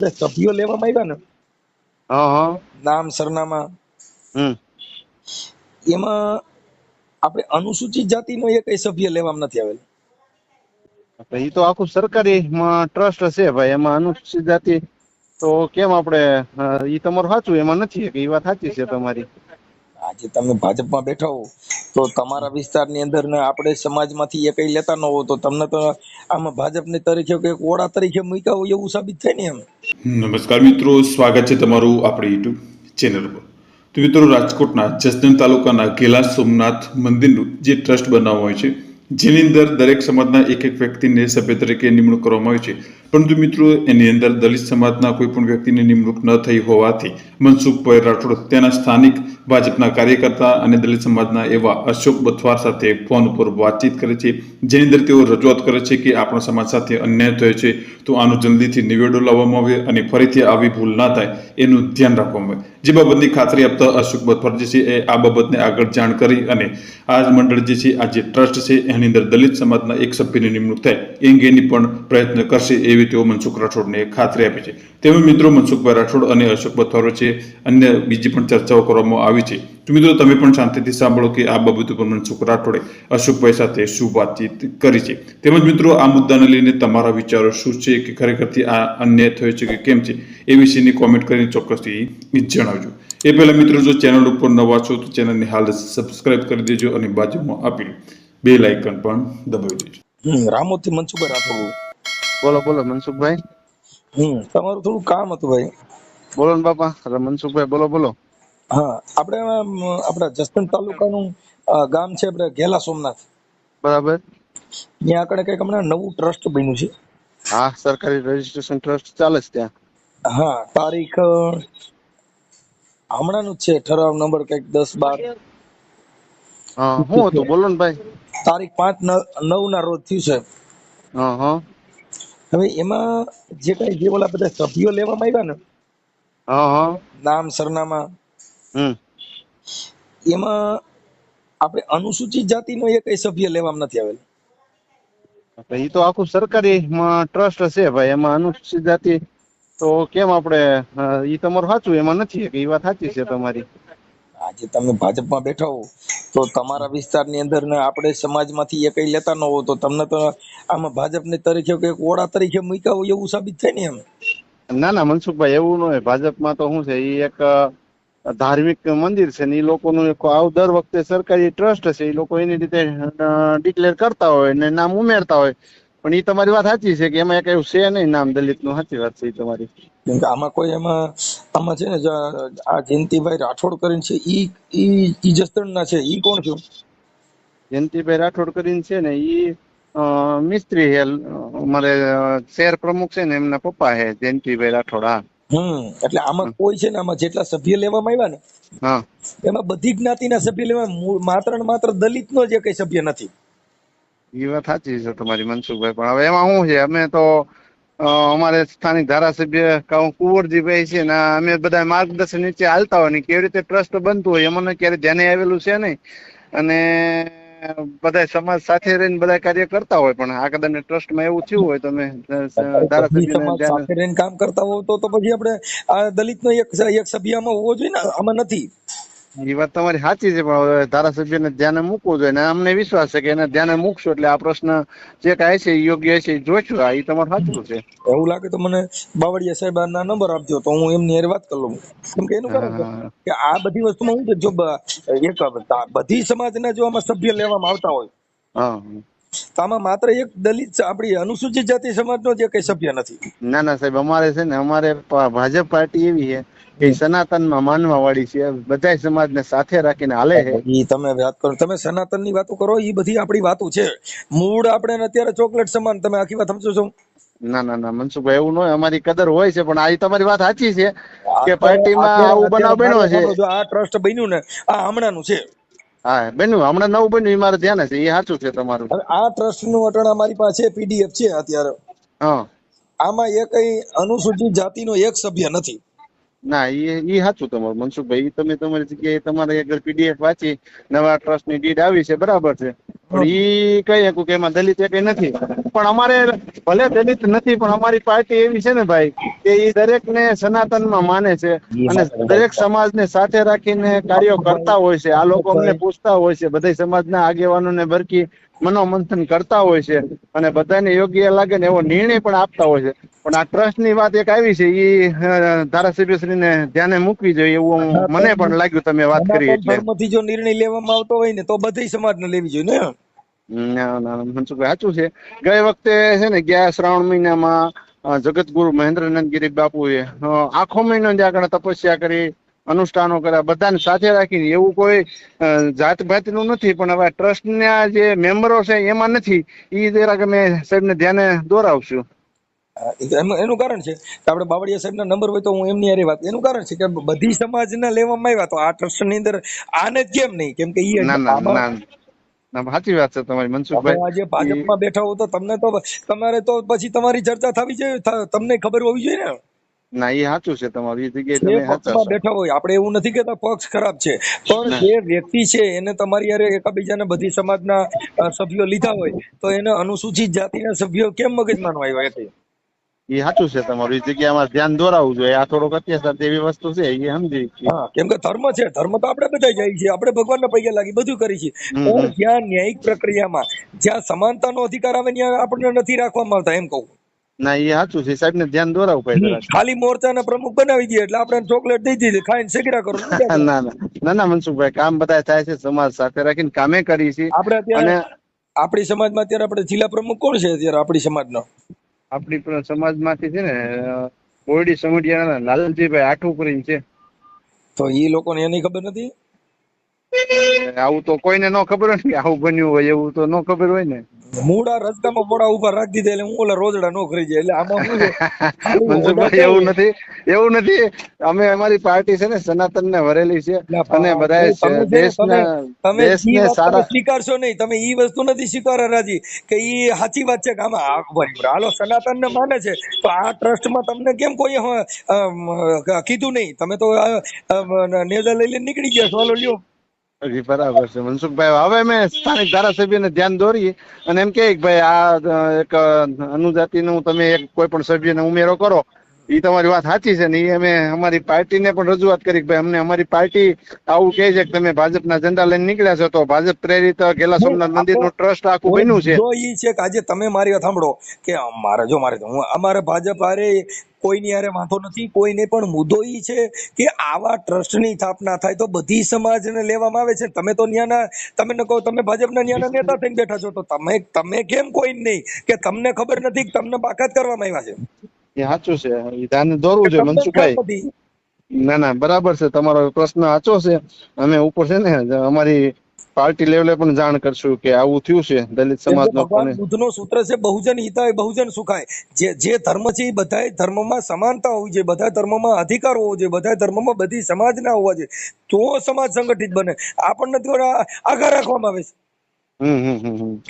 એટલે સભ્યો લેવામાં આવ્યા ને? નામ સરનામા. એમાં આપણે અનુસૂચિત જાતિનો એક સભ્ય લેવામાં નથી આવેલો. એ તો આખું સરકારી ટ્રસ્ટ છે ભાઈ એમાં અનુસૂચિત જાતિ તો કેમ આપણે એ તમારું સાચું એમાં નથી કે એ વાત સાચી છે તમારી. આજે તમે ભાજપમાં બેઠા હો, તો તમારા વિસ્તારની અંદર ને આપણે સમાજમાંથી એ કઈ લેતા ન હો, તો તમને તો આમાં ભાજપની તરીકે કે ઓળા તરીકે મૂક્યા હોય એવું સાબિત થાય ને એમ? નમસ્કાર મિત્રો, સ્વાગત છે તમારું આપણી યુટ્યુબ ચેનલ પર. તો મિત્રો, રાજકોટના જસદણ તાલુકાના ગેલા સોમનાથ મંદિરનું જે ટ્રસ્ટ બનાવવામાં હોય છે, જેની અંદર દરેક સમાજના એક એક વ્યક્તિને સભ્ય તરીકે નિમણૂક કરવામાં આવી છે. પરંતુ મિત્રો, એની અંદર દલિત સમાજના કોઈ પણ વ્યક્તિની નિમણૂક ન થઈ હોવાથી મનસુખભાઈ રાઠોડ ત્યાંના સ્થાનિક ભાજપના કાર્યકર્તા અને દલિત સમાજના એવા અશોક બથવાર સાથે ફોન ઉપર વાતચીત કરે છે, જેની અંદર તેઓ રજૂઆત કરે છે કે આપણા સમાજ સાથે અન્યાય થયો છે, તો આનો જલ્દીથી નિવેડો લાવવામાં આવે અને ફરીથી આવી ભૂલ ના થાય, એનું ધ્યાન રાખવામાં આવે. જે બાબતની ખાતરી આપતા અશોક બથવાર જે છે, એ આ બાબતને આગળ જાણ કરી અને આ મંડળ જે છે, આ જે ટ્રસ્ટ છે, એની અંદર દલિત સમાજના એક સભ્યની નિમણૂક થાય, એ અંગેની પણ પ્રયત્ન કરશે એવી તેઓ મનસુખ રાઠોડને ખાતરી આપી છે. તેમજ મિત્રો મનસુખભાઈ રાઠોડ અને અશોક બથવાર વચ્ચે અન્ય બીજી પણ ચર્ચાઓ કરવામાં આવી છે. તો મિત્રો, તમે પણ શાંતિથી સાંભળો કે આ બાબત ઉપર મનસુખ રાઠોડે અશોકભાઈ સાથે શું વાતચીત કરી છે. તેમજ મિત્રો, આ મુદ્દાને લઈને તમારા વિચારો શું છે કે ખરેખરથી આ અન્યાય થયો છે કે કેમ છે એ વિશેની કોમેન્ટ કરીને ચોક્કસથી જણાવજો. એ પહેલા મિત્રો, જો ચેનલ ઉપર નવા છો તો ચેનલને હાલ સબસ્ક્રાઇબ કરી દેજો અને બાજુમાં આપેલું બે લાઇકન પણ દબાવી દેજો. રામોથી મનસુખભાઈ રાઠોડ બોલો બોલો મનસુખભાઈ. હમ તમારું થોડું કામ હતું ભાઈ. બોલો ને બાપા મનસુખભાઈ બોલો બોલો. હા આપણે આપણા જસદણ તાલુકાનું ગામ છે આપણે ઘેલા સોમનાથ. બરાબર. ત્યાં આગળ કંઈક હમણાં નવું ટ્રસ્ટ બન્યું છે. હા સરકારી રજીસ્ટ્રેશન ટ્રસ્ટ ચાલે છે ત્યાં. હા તારીખ હમણાંનું જ છે ઠરાવ નંબર કંઈક દસ બાર. હા શું હતું? બોલો ને ભાઈ. તારીખ પાંચ નવ ના રોજ થયું છે. હા હા. હવે એમાં જે કઈ જે ઓલા બધા સભ્યો લેવામાં આવ્યા ને નામ સરનામા હમ. એમાં આપણે અનુસૂચિત જાતિનો એક સભ્ય લેવામાં નથી આવેલો. એ તો આખું સરકારી ટ્રસ્ટ છે ભાઈ એમાં અનુસૂચિત જાતિ તો કેમ આપણે એ તમારું સાચું એમાં નથી એ વાત સાચી છે તમારી. આજે તમે ભાજપમાં બેઠા હો, તો તમારા વિસ્તારની અંદર ને આપણે સમાજમાંથી એ કઈ લેતા ન હો, તો તમને તો આમાં ભાજપની તરીકે કે ઓળા તરીકે મૂક્યા હોય એવું સાબિત થાય ને એમ? ના ના, મનસુખભાઈ, એવું ન હોય. ભાજપમાં તો શું છે એ એક ધાર્મિક મંદિર છે ને એ લોકોનું એક આવું દર વખતે સરકારી ટ્રસ્ટ છે એ લોકો એની રીતે ડિક્લેર કરતા હોય ને નામ ઉમેરતા હોય. પણ એ તમારી વાત સાચી છે કે એમાં કઈ છે નહીં, નામ દલિતનું સાચી વાત છે તમારી. કેમ કે આમાં કોઈ એમાં આમાં છે ને આ જયંતિભાઈ રાઠોડ કરીને છે ઈ ઈ ઈ જસદણના છે ઈ કોણ છે? જયંતિભાઈ રાઠોડ કરીને છે ને ઈ મિસ્ત્રી હે મારે શહેર પ્રમુખ છે ને એમના પપ્પા હે જયંતિભાઈ રાઠોડ હા. હમ એટલે આમાં કોઈ છે ને આમાં જેટલા સભ્ય લેવામાં આવ્યા ને હા. એમાં બધી જ્ઞાતિના સભ્ય લેવા માત્ર ને માત્ર દલિતનો જે કઈ સભ્ય નથી. એ વાત સાચી છે તમારી મનસુખભાઈ પણ હવે એમાં શું છે અમે તો અમારે સ્થાનિક ધારાસભ્ય કુંવરજીભાઈ છે ને અમે બધા માર્ગદર્શન નીચે હાલતા હોય ને કેવી રીતે ટ્રસ્ટ બનતું હોય અમને ક્યારે ધ્યાને આવેલું છે નહીં. અને બધા સમાજ સાથે રહીને બધા કાર્ય કરતા હોય પણ આ કદાચ ટ્રસ્ટમાં એવું થયું હોય તો ધારાસભ્ય સાથે રહીને કામ કરતા હોવ તો તો પછી આપણે આ દલિતનો એક એક સભ્યમાં હોવો જોઈએ ને? આમાં નથી. એ વાત તમારી સાચી છે પણ હવે ધારાસભ્યને ધ્યાને મૂકવું જોઈએ ને અમને વિશ્વાસ છે કે એને ધ્યાને મૂકશું એટલે આ પ્રશ્ન જે કાંઈ છે એ યોગ્ય છે એ જોઈશું. આ એ તમારું સાચું છે. એવું લાગે તો મને બાવળિયા સાહેબ ના નંબર આપજો તો હું એમની હારે વાત કરી લઉં. કેમ કે એનું કારણ કે આ બધી વસ્તુમાં હું જો એક બધી સમાજના જો આમાં સભ્ય લેવામાં આવતા હોય હા. તો આમાં માત્ર એક દલિત આપણી અનુસૂચિત જાતિ સમાજનો જે કઈ સભ્ય નથી. ના ના સાહેબ અમારે છે ને અમારે ભાજપ પાર્ટી એવી છે કે સનાતનમાં માનવા વાળી છે બધા સમાજને સાથે રાખીને હાલે છે. ઈ તમે વાત કરો તમે સનાતનની વાતો કરો ઈ બધી આપણી વાતો છે. મૂળ આપણે અત્યારે ચોકલેટ સમાન તમે આખી વાત સમજો છો? ના ના ના મનસુખભાઈ એવું ન હોય અમારી કદર હોય છે પણ આ તમારી વાત સાચી છે કે પાર્ટીમાં આવું બનાવ બન્યો છે આ ટ્રસ્ટ બન્યું ને આ હમણાંનું છે. હા બન્યું હમણાં નવું બન્યું એ મારે ધ્યાન છે એ સાચું છે તમારું. આ ટ્રસ્ટનું અટણ અમારી પાસે પીડીએફ છે અત્યારે. હા. આમાં એ કઈ અનુસૂચિત જાતિનો એક સભ્ય નથી. ના એ એ સાચું તમારું મનસુખભાઈ તમે તમારી જગ્યાએ તમારે આગળ પીડીએફ વાંચી નવા ટ્રસ્ટની ડીડ આવી છે બરાબર છે. પણ એ કહી શકું કે એમાં દલિત કઈ નથી. પણ અમારે ભલે દલિત નથી પણ અમારી પાર્ટી એવી છે ને ભાઈ કે એ દરેક ને સનાતનમાં માને છે અને દરેક સમાજને સાથે રાખીને કાર્યો કરતા હોય છે. આ લોકો અમને પૂછતા હોય છે. બધા સમાજના આગેવાનોને બરકી મનોમંથન કરતા હોય છે અને બધાને યોગ્ય લાગે ને એવો નિર્ણય પણ આપતા હોય છે. પણ આ ટ્રસ્ટની વાત એક આવી છે એ ધારાસભ્યશ્રીને ધ્યાને મૂકવી જોઈએ એવું મને પણ લાગ્યું તમે વાત કરી એટલે. જો નિર્ણય લેવામાં આવતો હોય ને તો બધી સમાજને લેવી જોઈએ ને ના ના મનસુખભાઈ સાચું છે. ગઈ વખતે છે ને ગયા શ્રાવણ મહિનામાં જગતગુરુ મહેન્દ્રનંદ ગિરી બાપુએ આખો મહિનો જ આગળ તપસ્યા કરી. અનુષ્ઠાનો કર્યા. બધાને સાથે રાખીને. એવું કોઈ જાત ભાતનું નથી પણ હવે ટ્રસ્ટ ના જે મેમ્બરો છે એમાં નથી. એ જરાક અમે સાહેબને ધ્યાને દોરાવશું. એનું કારણ છે. કે આપણે બાવળિયા સાહેબના નંબર હોય તો હું એમની અરે વાત એનું કારણ છે કે બધી સમાજના લેવામાં આવ્યા તો આ ટ્રસ્ટની અંદર આને કેમ નહીં? કેમ કે ના ના ના ના સાચી વાત છે તમારી તમે મનસુખભાઈ આજે ભાજપમાં બેઠા હો તો તમને તો તમારે તો પછી તમારી ચર્ચા થવી જોઈએ તમને ખબર હોવી જોઈએ ને? ના એ સાચું છે તમારું એ જગ્યાએ તમે સાચા બેઠા હોય આપણે એવું નથી કેતા પક્ષ ખરાબ છે. પણ જે વ્યક્તિ છે એને તમારી યારે એકાબીજાને બધી સમાજના સભ્યો લીધા હોય તો એને અનુસૂચિત જાતિના સભ્યો કેમ મગજમાં નો આવ્યા એટલે એ સાચું છે તમારું એ જગ્યાએ અમારે ધ્યાન દોરાવવું જોઈએ. આ થોડોક અત્યાચાર જેવી વસ્તુ છે એ સમજી કેમ કે ધર્મ છે ધર્મ તો આપણે બધા જાય છે આપણે ભગવાનના પૈયા લાગી બધું કરી છે. હમ, પણ જ્યાં ન્યાયિક પ્રક્રિયામાં જ્યાં સમાનતાનો અધિકાર આવે ત્યાં આપણને નથી રાખવામાં આવતા એમ કહું. ના એ સાચું છે. સાહેબ ને ધ્યાન દોરાવું પડે ખાલી ખાલી મોરચાના પ્રમુખ બનાવી દઈએ એટલે આપણે ચોકલેટ દઈ દીધી. ખાઈને સેકરા કરો ના ના. ના ના મનસુખભાઈ કામ બધા થાય છે સમાજ સાથે રાખીને કામે કરી છીએ આપણે અત્યારે અને આપણી સમાજમાં અત્યારે આપણે જિલ્લા પ્રમુખ કોણ છે અત્યારે આપણી સમાજનો? આપણી સમાજ સમાજમાંથી છે ને બોરડી સમઢિયાના લાલજીભાઈ આઠું કરીને છે. તો એ લોકોને એની ખબર નથી? આવું તો કોઈને ન ખબર હોય ને આવું બન્યું હોય એવું તો ન ખબર હોય ને. મૂળા રસ્તામાં પોડા ઊભા રાખી દીધા એટલે હું ઓલા રોજડા નો જાય. એટલે આમાં શું છે? મનસુખભાઈ એવું નથી એવું નથી. અમે અમારી પાર્ટી છે ને સનાતન ને વરેલી છે. અને બધા દેશના તમે સ્વીકારશો નહીં. તમે ઈ વસ્તુ નથી સ્વીકારવા રાજી કે ઈ સાચી વાત છે કે આમાં હાલો સનાતન ને માને છે. તો આ ટ્રસ્ટમાં તમને કેમ કોઈ કીધું નહીં? તમે તો નેજા લઈ લઈને નીકળી ગયા સોલો લ્યો. જી, બરાબર છે. મનસુખભાઈ હવે અમે સ્થાનિક ધારાસભ્યને ધ્યાન દોરીએ અને એમ કે ભાઈ આ એક અનુજાતિનું તમે એક કોઈ પણ સભ્યને ઉમેરો કરો. એ તમારી વાત સાચી છે ને એ અમે અમારી પાર્ટીને પણ રજૂઆત કરી કે ભાઈ અમને અમારી પાર્ટી આવું કહે છે કે તમે ભાજપના ઝંડા લઈને નીકળ્યા છો તો ભાજપ પ્રેરિત ગેલા સોમનાથ મંદિરનું ટ્રસ્ટ આખું બન્યું છે. ઈ છે કે આજે તમે મારી વાત સાંભળો કે મારે જો મારે હું અમારે ભાજપ હારે કોઈની યારે વાંધો નથી કોઈને પણ મુદ્દો એ છે કે આવા ટ્રસ્ટની સ્થાપના થાય તો બધી સમાજને લેવામાં આવે છે. તમે તો ન્યાના તમે ન કહો તમે ભાજપના ન્યાના નેતા થઈને બેઠા છો તો તમે તમે કેમ કોઈ નહીં? કે તમને ખબર નથી કે તમને બાકાત કરવામાં આવ્યા છે? એ સાચું છે. એ ધ્યાન દોરવું જોઈએ મનસુખભાઈ. ના ના બરાબર છે. તમારો પ્રશ્ન સાચો છે. અમે ઉપર છે ને અમારી પાર્ટી લેવલે પણ જાણ કરશું કે આવું થયું છે. દલિત સમાજ ભગવાન બુદ્ધનો સૂત્ર છે બહુજન હિતાય બહુજન સુખાય. જે જે ધર્મ છે એ બધા ધર્મમાં સમાનતા હોવી જોઈએ. બધા ધર્મમાં અધિકાર હોવો જોઈએ. બધા ધર્મમાં બધી સમાજના હોવા જોઈએ. તો સમાજ સંગઠિત બને. આપણને તો આગળ આઘા રાખવામાં આવે છે. હમ હમ હમ.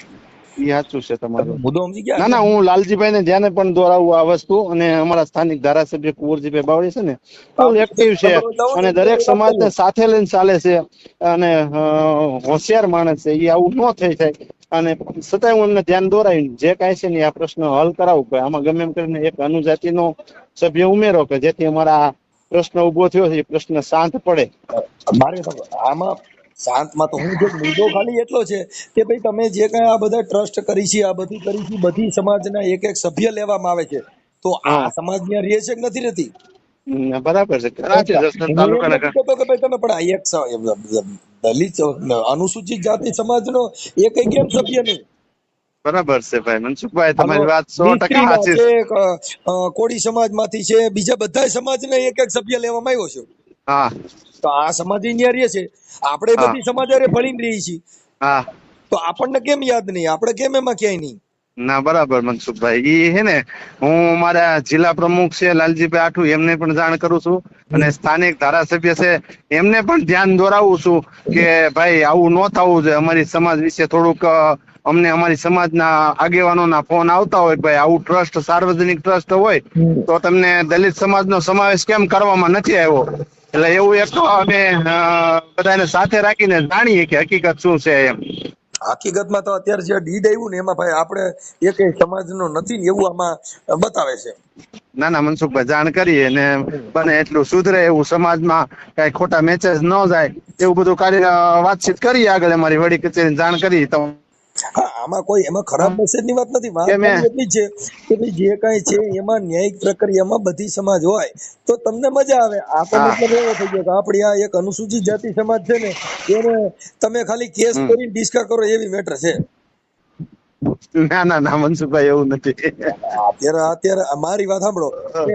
એ સાચું છે તમારું? મુદ્દો સમજી ગયા? ના ના હું લાલજીભાઈ ને ધ્યાને પણ દોરાવું આ વસ્તુ અને અમારા સ્થાનિક ધારાસભ્ય કુંવરજીભાઈ બાવળી છે ને ફૂલ એક્ટિવ છે. અને દરેક સમાજને સાથે લઈને ચાલે છે અને હોશિયાર માણસ છે એ આવું ન થઈ જાય. અને છતાંય હું એમને ધ્યાન દોરાવી જે કાંઈ છે ને આ પ્રશ્ન હલ કરાવું. કે આમાં ગમે એમ કરીને એક અનુજાતિનો સભ્ય ઉમેરો કે જેથી અમારા આ પ્રશ્ન ઊભો થયો છે એ પ્રશ્ન શાંત પડે. મારે આમાં શાંતમાં તો હું જે મુદ્દો ખાલી એટલો છે કે ભાઈ તમે જે કઈ આ બધા ટ્રસ્ટ કરી છે આ બધી કરી છે બધી સમાજના એક એક સભ્ય લેવામાં આવે છે તો આ સમાજ ત્યાં રહે છે કે નથી રહેતી? બરાબર છે. તમે પણ આ એક દલિત અનુસૂચિત જાતિ સમાજનો એક કેમ સભ્ય નહીં? બરાબર છે ભાઈ. મનસુખભાઈ તમારી વાત સો ટકા સાચી છે. છે અ, અ, કોળી સમાજમાંથી છે બીજા બધા સમાજને એક એક સભ્ય લેવામાં આવ્યો છે. હા. તો આ સમાજ અહીંયા રહે છે. આપણે બધી સમાજ અરે ભળીને રહીએ છીએ. હા. તો આપણને કેમ યાદ નહીં? આપણે કેમ એમાં ક્યાંય નહીં? ના બરાબર મનસુખભાઈ. એ હે ને હું મારા જિલ્લા પ્રમુખ છે લાલજીભાઈ આઠુ એમને પણ જાણ કરું છું. અને સ્થાનિક ધારાસભ્ય છે એમને પણ ધ્યાન દોરાવું છું કે ભાઈ આવું ન થવું જોઈએ. અમારી સમાજ વિશે થોડુંક અમને અમારી સમાજના આગેવાનોના ફોન આવતા હોય ભાઈ આવું ટ્રસ્ટ સાર્વજનિક ટ્રસ્ટ હોય તો તમને દલિત સમાજનો સમાવેશ કેમ કરવામાં નથી આવ્યો? એટલે એવું એક અમે બધાને સાથે રાખીને જાણીએ કે હકીકત શું છે એમ. હકીકતમાં તો અત્યારે જે ડીડ આવ્યું ને એમાં ભાઈ આપણે સમાજ સમાજનો નથી ને એવું આમાં બતાવે છે. ના ના મનસુખભાઈ જાણ કરીએ ને બને એટલું સુધરે એવું સમાજમાં કઈ ખોટા મેસેજ ન જાય એવું બધું કાર્ય વાતચીત કરીએ આગળ અમારી વડી કચેરી જાણ કરી તો હા આમાં કોઈ એમાં ખરાબ મેસેજની વાત નથી. વાત એટલી છે કે ભાઈ જે કાંઈ છે એમાં ન્યાયિક પ્રક્રિયામાં બધી સમાજ હોય તો તમને મજા આવે. આ તો મતલબ એવો થઈ ગયો કે આપણી આ એક અનુસૂચિત જાતિ સમાજ છે ને એને તમે ખાલી કેસ કરીને ડિસ્કા કરો એવી મેટર છે. ના ના ના મનસુખભાઈ એવું નથી. અત્યારે અત્યારે મારી વાત સાંભળો.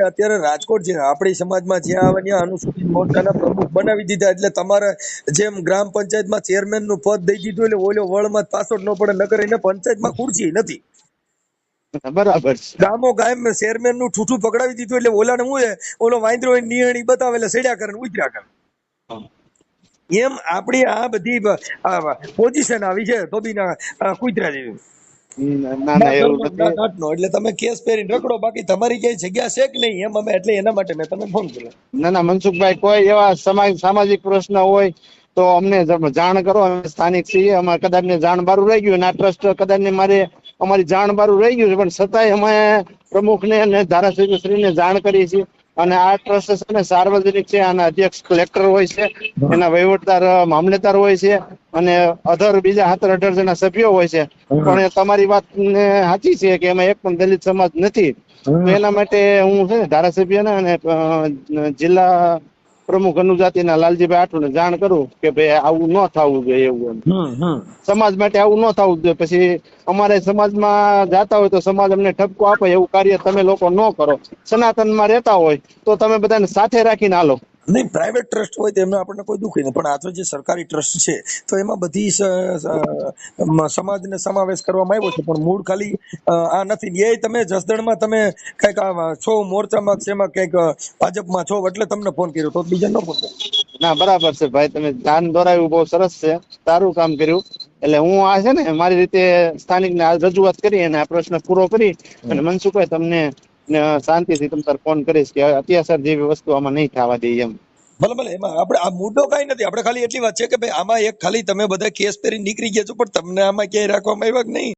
અત્યારે રાજકોટ છે. આપણી સમાજમાં જ્યાં આવે ત્યાં અનુસૂચિત મોરચાના પ્રમુખ બનાવી દીધા. એટલે તમારે જેમ ગ્રામ પંચાયતમાં ચેરમેનનું પદ દઈ દીધું એટલે ઓલો વળમાં પાછો ન પડે નગર એને પંચાયતમાં ખુરશી નથી. બરાબર છે. ગામો ગાયમ ચેરમેનનું ઠૂઠું પકડાવી દીધું એટલે ઓલાને હું ઓલો વાંદરો નિયણી બતાવે એટલે સેડ્યા કરે ઉતર્યા કરે. એમ આપણી આ બધી પોઝિશન આવી છે ધોબીના કૂતરા જેવી. ના ના એવું નથી. એટલે તમે કેસ પહેરીને રખડો. બાકી તમારી ક્યાંય જગ્યા છે કે નહીં એમ અમે એટલે એના માટે મેં તમને ફોન કર્યો. ના ના મનસુખભાઈ કોઈ એવા સમાજ સામાજિક પ્રશ્ન હોય તો અમને જાણ કરો. અમે સ્થાનિક છીએ અમારે કદાચ ને જાણ બારું રહી ગયું. અને આ ટ્રસ્ટ કદાચ ને મારે અમારી જાણ બારું રહી ગયું છે પણ છતાંય અમે પ્રમુખને અને ધારાસભ્યશ્રીને જાણ કરીએ છીએ. અને આ ટ્રસ્ટ છે ને સાર્વજનિક છે આના અધ્યક્ષ કલેક્ટર હોય છે એના વહીવટદાર મામલેદાર હોય છે. અને અધર બીજા સત્તર અઢાર જણા સભ્યો હોય છે. પણ તમારી વાત ને સાચી છે કે એમાં એક પણ દલિત સમાજ નથી. એના માટે હું છે ને ધારાસભ્યને અને જિલ્લા પ્રમુખ અનુજાતિના લાલજીભાઈ આઠુને જાણ કરું કે ભાઈ આવું ન થવું જોઈએ એવું સમાજ માટે આવું ન થવું જોઈએ. પછી અમારે સમાજમાં જાતા હોય તો સમાજ અમને ઠપકો આપે એવું કાર્ય તમે લોકો ન કરો. સનાતનમાં રહેતા હોય તો તમે બધાને સાથે રાખીને હાલો. નહીં પ્રાઇવેટ ટ્રસ્ટ હોય તો એમને આપણને કોઈ દુઃખ નહીં. પણ આ જે સરકારી ટ્રસ્ટ છે, તો એમાં બધી સમાજને સમાવેશ કરવામાં આવ્યો છે. પણ મૂળ ખાલી આ નથી. એ તમે જસદણમાં તમે કંઈક છો, મોરચામાં છે એમાં કંઈક ભાજપમાં છો એટલે તમને ફોન કર્યો તો બીજા નો ફોન ના, બરાબર છે ભાઈ. તમે ધ્યાન દોરાવ્યું બહુ સરસ છે. સારું કામ કર્યું. એટલે હું આ છે ને, મારી રીતે સ્થાનિકને આ રજૂઆત કરી અને આ પ્રશ્ન પૂરો કરી અને મનસુખભાઈ તમને શાંતિથી તમે તાર ફોન કરીશ કે અત્યાચાર જેવી વસ્તુ આમાં નહીં થવા દઈએ એમ. ભલે ભલે, એમાં આપણે આ મુદ્દો કઈ નથી. આપણે ખાલી એટલી વાત છે કે ભાઈ આમાં એક ખાલી તમે બધા કેસ પહેરી નીકળી ગયા છો, પણ તમને આમાં ક્યાંય રાખવામાં આવ્યા કે નહીં?